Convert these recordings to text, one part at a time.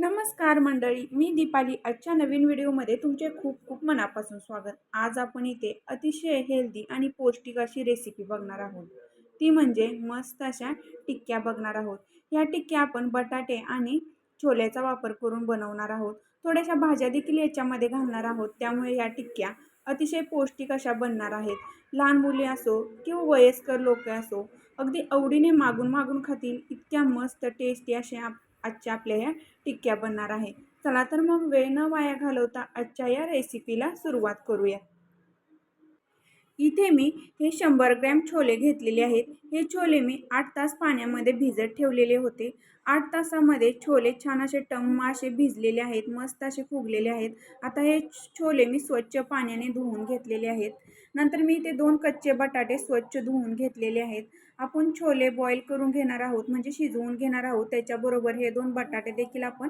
नमस्कार मंडळी मी दीपाली. आजच्या नवीन व्हिडिओमध्ये तुमचे खूप खूप मनापासून स्वागत. आज आपण इथे अतिशय हेल्दी आणि पौष्टिक अशी रेसिपी बघणार आहोत. ती म्हणजे मस्त अशा टिक्क्या बघणार आहोत. या टिक्क्या आपण बटाटे आणि छोल्याचा वापर करून बनवणार आहोत. थोड्याशा भाज्या देखील याच्यामध्ये घालणार आहोत. त्यामुळे या टिक्क्या अतिशय पौष्टिक अशा बनणार आहेत. लहान मुले असो किंवा वयस्कर लोक असो अगदी आवडीने मागून मागून खातील. इतक्या मस्त टेस्टी अशा आजच्या आपल्या ह्या टिक्क्या बनणार आहे. चला तर मग वेळ न वाया घालवता आजच्या या रेसिपीला सुरुवात करूया. इथे मी हे शंभर ग्रॅम छोले घेतलेले आहेत. हे छोले मी आठ तास पाण्यामध्ये भिजत ठेवलेले होते. आठ तासामध्ये छोले छान असे टम्म असे भिजलेले आहेत मस्त असे फुगलेले आहेत. आता हे छोले मी स्वच्छ पाण्याने धुवून घेतलेले आहेत. नंतर मी इथे दोन कच्चे बटाटे स्वच्छ धुवून घेतलेले आहेत. आपण छोले बॉईल करून घेणार आहोत म्हणजे शिजवून घेणार आहोत. त्याच्याबरोबर हे दोन बटाटे देखील आपण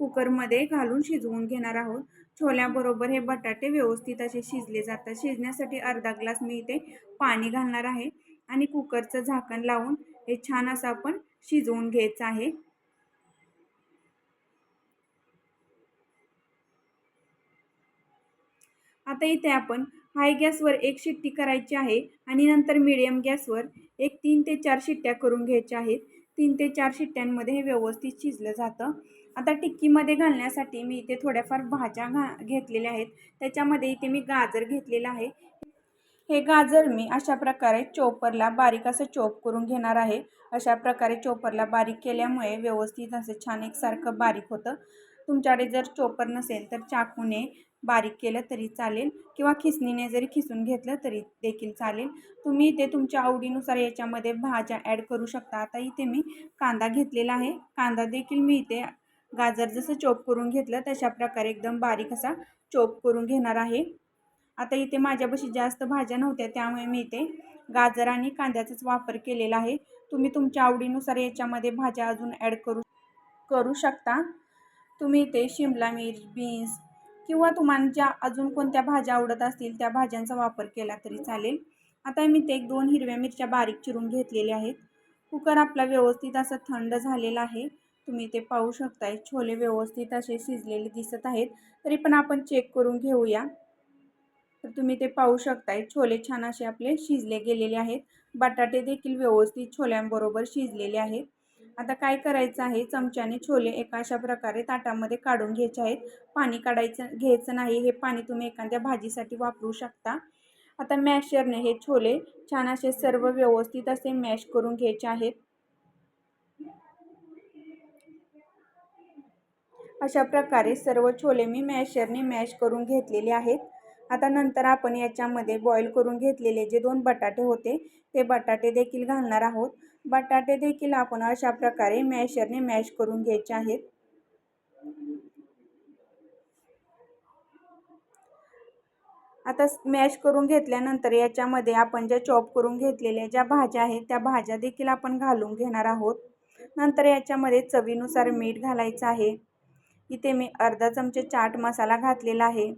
कुकरमध्ये घालून शिजवून घेणार आहोत. छोल्याबरोबर हे बटाटे व्यवस्थित असे शिजले जातात. शिजण्यासाठी अर्धा ग्लास मी इथे पाणी घालणार आहे आणि कुकरचं झाकण लावून हे छान असं आपण शिजवून घ्यायचं आहे. आता इथे आपण हाय गॅसवर एक शिट्टी करायची आहे आणि नंतर मिडियम गॅसवर एक तीन ते चार शिट्ट्या करून घ्यायच्या आहेत. तीन ते चार शिट्ट्यांमध्ये हे व्यवस्थित शिजलं जातं. आता टिक्कीमध्ये घालण्यासाठी मी इथे थोड्याफार भाज्या घा घेतलेल्या आहेत. त्याच्यामध्ये इथे मी गाजर घेतलेलं आहे. हे गाजर मी अशा प्रकारे चोपरला बारीक असं चोप करून घेणार आहे. अशा प्रकारे चोपरला बारीक केल्यामुळे व्यवस्थित असं छान एकसारखं बारीक होतं. तुमच्याकडे जर चोपर नसेल तर चाकूने बारीक केलं तरी चालेल किंवा खिसणीने जरी खिसून घेतलं तरी देखील चालेल. तुम्ही इथे तुमच्या आवडीनुसार याच्यामध्ये भाज्या ॲड करू शकता. आता इथे मी कांदा घेतलेला आहे. कांदा देखील मी इथे गाजर जसं चोप करून घेतलं तशा प्रकारे एकदम बारीक असा चोप करून घेणार आहे. आता इथे माझ्यापाशी जास्त भाज्या नव्हत्या त्यामुळे मी इथे गाजर आणि कांद्याचाच वापर केलेला आहे. तुम्ही तुमच्या आवडीनुसार याच्यामध्ये भाज्या अजून ॲड करू करू शकता. तुम्ही इथे शिमला मिर्च बीन्स किंवा तुम्हाला ज्या अजून कोणत्या भाज्या आवडत असतील त्या भाज्यांचा वापर केला तरी चालेल. आता मी ते एक दोन हिरव्या मिरच्या बारीक चिरून घेतलेल्या आहेत. कुकर आपला व्यवस्थित असं थंड झालेला आहे. तुम्ही ते पाहू शकताय. छोले व्यवस्थित असे शिजलेले दिसत आहेत. तरी पण आपण चेक करून घेऊया. तर तुम्ही ते पाहू शकताय. छोले छान असे आपले शिजले गेलेले आहेत. बटाटे देखील व्यवस्थित छोल्यांबरोबर शिजलेले आहेत. आता काय करायचं आहे? चमच्याने छोले एका अशा प्रकारे ताटामध्ये काढून घ्यायचे आहेत. पाणी काढायचं घ्यायचं नाही. हे पाणी तुम्ही एखाद्या भाजीसाठी वापरू शकता. आता मॅशरने हे छोले छान असे सर्व व्यवस्थित असे मॅश करून घ्यायचे आहेत. अशा प्रकारे सर्व छोले मी मॅशरने मॅश करून घेतलेले आहेत. आता नंतर आपण याच्यामध्ये बॉईल करून घेतलेले जे दोन बटाटे होते ते बटाटे देखील घालणार आहोत. बटाटे देखील आपण अशा प्रकारे मॅशरने मॅश करून घ्यायचे आहेत. आता मॅश करून घेतल्यानंतर याच्यामध्ये आपण ज्या चॉप करून घेतलेल्या ज्या भाज्या आहेत त्या भाज्या देखील आपण घालून घेणार आहोत. नंतर याच्यामध्ये चवीनुसार मीठ घालायचं आहे. इथे मी अर्धा चमचे चाट मसाला घातलेला आहे.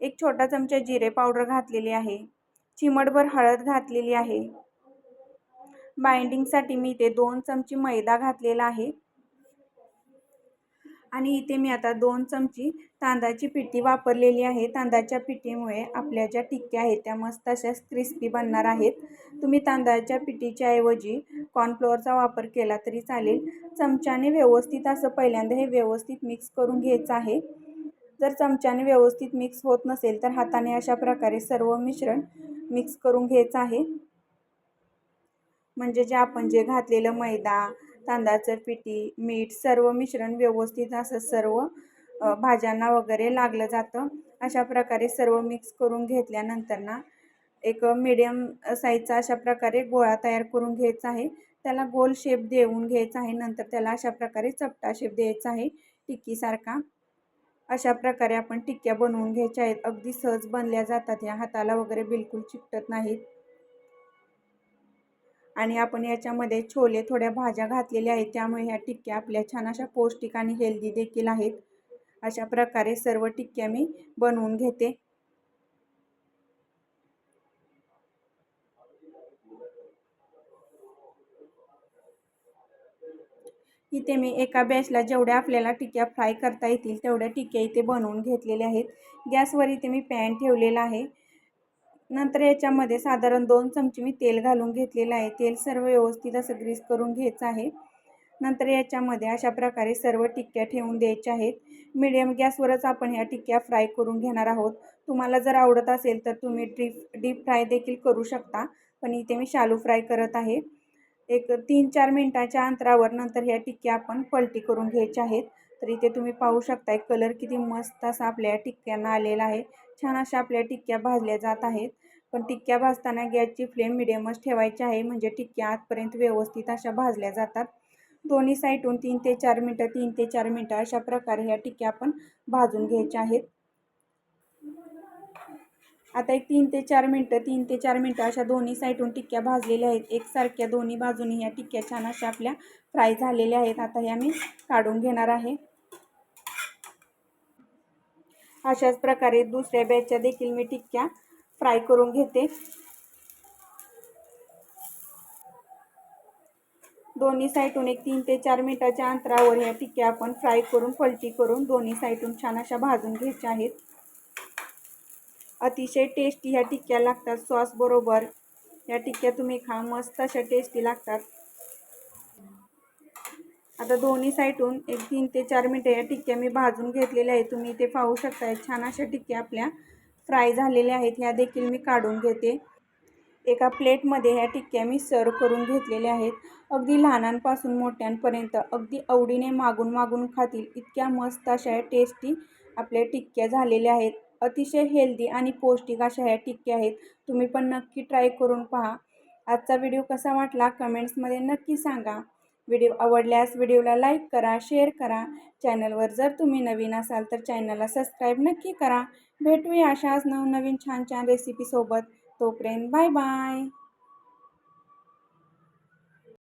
एक छोटा चमचा जिरे पावडर घातलेली आहे. चिमटभर हळद घातलेली आहे. बाइंडिंगसाठी मी इथे दोन चमची मैदा घातलेला आहे. आणि इथे मी आता दोन चमची तांदळाची पिठी वापरलेली आहे. तांदळाच्या पिठीमुळे आपल्या ज्या टिक्क्या आहेत त्या मस्त अशा क्रिस्पी बनणार आहेत. तुम्ही तांदळाच्या पिठीच्या ऐवजी कॉर्नफ्लोअरचा वापर केला तरी चालेल. चमच्याने व्यवस्थित असं पहिल्यांदा हे व्यवस्थित मिक्स करून घ्यायचं आहे. जर चमच्याने व्यवस्थित मिक्स होत नसेल तर हाताने अशा प्रकारे सर्व मिश्रण मिक्स करून घ्यायचं आहे. म्हणजे जे आपण जे घातलेलं मैदा तांदळाचं पिठी मीठ सर्व मिश्रण व्यवस्थित असं सर्व भाज्यांना वगैरे लागलं जातं. अशा प्रकारे सर्व मिक्स करून घेतल्यानंतर ना एक मिडियम साईजचा अशा प्रकारे गोळा तयार करून घ्यायचा आहे. त्याला गोल शेप देऊन घ्यायचा आहे. नंतर त्याला अशा प्रकारे चपटा शेप द्यायचा आहे. टिक्कीसारखा. अशा प्रकारे आपण टिक्क्या बनवून घ्यायच्या आहेत. अगदी सहज बनल्या जातात. ह्या हाताला वगैरे बिलकुल चिकटत नाहीत. आणि आपण याच्यामध्ये छोले थोड्या भाज्या घातलेल्या आहेत. त्यामुळे ह्या टिक्क्या आपल्या छान अशा पौष्टिक आणि हेल्दी देखील आहेत. अशा प्रकारे सर्व टिक्क्या मी बनवून घेते. इथे मी एका बॅचला जेवढ्या आपल्याला टिक्या फ्राय करता येतील तेवढ्या टिक्या इथे बनवून घेतलेल्या आहेत. गॅसवर इथे मी पॅन ठेवलेला आहे. नंतर याच्यामध्ये साधारण दोन चमचे मी तेल घालून घेतलेलं आहे. तेल सर्व व्यवस्थित असं ग्रीस करून घ्यायचं आहे. नंतर याच्यामध्ये अशा प्रकारे सर्व टिक्क्या ठेवून द्यायच्या आहेत. मिडियम गॅसवरच आपण ह्या टिक्क्या फ्राय करून घेणार आहोत. तुम्हाला जर आवडत असेल तर तुम्ही डीप डीप फ्राय देखील करू शकता. पण इथे मी शालू फ्राय करत आहे. एक तीन चार मिनटाच्या अंतरावर नंतर ह्या टिक्क्या आपण पलटी करून घ्यायच्या आहेत. तर इथे तुम्ही पाहू शकताय कलर किती मस्त असा आपल्या टिक्क्यांना आलेला आहे. छान अशा आपल्या टिक्क्या भाजल्या जात आहेत. पण टिक्क्या भाजताना गॅसची फ्लेम मिडियमच ठेवायची आहे. म्हणजे टिक्क्या आतपर्यंत व्यवस्थित अशा भाजल्या जातात. दोन्ही साईडून तीन ते चार मिनटं तीन ते चार मिनटं अशा प्रकारे ह्या टिक्क्या आपण भाजून घ्यायच्या आहेत. आता एक तीन ते चार मिनटं तीन ते चार मिनटं अशा दोन्ही साईडून टिक्क्या भाजलेल्या आहेत. एकसारख्या दोन्ही बाजूनी ह्या टिक्क्या छान अशा आपल्या फ्राय झालेल्या आहेत. आता ह्या मी काढून घेणार आहे. अशाच प्रकारे दुसऱ्या बॅचच्या देखील मी टिक्क्या फ्राय करून घेते. दोन्ही साईडून एक तीन ते चार मिनिटाच्या अंतरावर ह्या टिक्क्या आपण फ्राय करून पलटी करून दोन्ही साईडून छान अशा भाजून घ्यायच्या आहेत. अतिशय टेस्टी ह्या टिक्क्या लागतात सॉसबरोबर ह्या टिक्क्या तुम्ही खा मस्त अशा टेस्टी लागतात. आता दोन्ही साईडून एक तीन ते चार मिनटं या टिक्क्या मी भाजून घेतलेल्या आहेत. तुम्ही ते पाहू शकताय छान अशा टिक्क्या आपल्या फ्राय झालेल्या आहेत. ह्या देखील मी काढून घेते. एका प्लेटमध्ये ह्या टिक्क्या मी सर्व करून घेतलेल्या आहेत. अगदी लहानांपासून मोठ्यांपर्यंत अगदी आवडीने मागून मागून खातील इतक्या मस्त अशा या टेस्टी आपल्या टिक्क्या झालेल्या आहेत. अतिशय हेल्दी आणि पौष्टिक अशा ह्या टिक्क्या आहेत. तुम्ही पण नक्की ट्राय करून पहा. आजचा व्हिडिओ कसा वाटला कमेंट्समध्ये नक्की सांगा. व्हिडिओ आवडल्यास व्हिडिओला लाईक करा शेअर करा. चॅनलवर जर तुम्ही नवीन असाल तर चॅनलला सबस्क्राईब नक्की करा. भेटूया अशाच नवनवीन छान छान रेसिपीसोबत तोपर्यंत बाय बाय